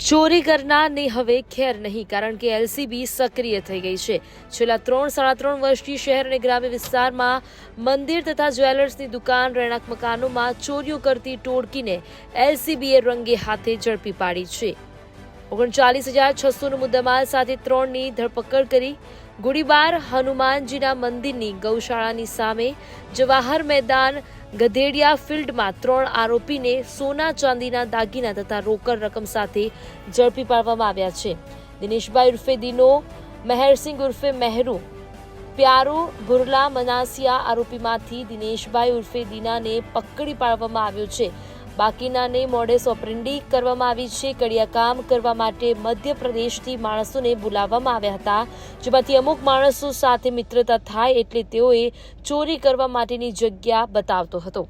ચોરી કરનારને હવે ખેર નહીં, કારણ કે એલસીબી સક્રિય થઈ ગઈ છે. છેલ્લા ત્રણ, સાડા ત્રણ વર્ષથી શહેર અને ગ્રામ્ય વિસ્તારમાં મંદિર તથા જ્વેલર્સની દુકાન, રહેણાંક મકાનોમાં ચોરીઓ કરતી ટોળકીને એલસીબીએ રંગે હાથે ઝડપી પાડી છે. ઓગણચાલીસ હજાર છસોનો મુદ્દામાલ સાથે ત્રણની ધરપકડ કરી ગોળીબાર હનુમાનજીના મંદિરની ગૌશાળાની સામે જવાહર મેદાન ગધેડિયા ફિલ્ડમાં ત્રણ આરોપીને સોના ચાંદીના દાગીના તથા રોકડ રકમ સાથે ઝડપી પાડવામાં આવ્યા છે. દિનેશભાઈ ઉર્ફે દિનો, મહેરસિંહ ઉર્ફે મહેરુ, પ્યારો, ભુરલા, મનાસિયા આરોપીમાંથી દિનેશભાઈ ઉર્ફે દીનાને પકડી પાડવામાં આવ્યો છે. બાકીનાને મોડે ઓપરેન્ડી કરવામાં આવી છે. કડિયા કામ કરવા માટે મધ્યપ્રદેશથી માણસોને બોલાવવામાં આવ્યા હતા, જેમાંથી અમુક માણસો સાથે મિત્રતા થાય એટલે તેઓએ ચોરી કરવા માટેની જગ્યા બતાવતો હતો.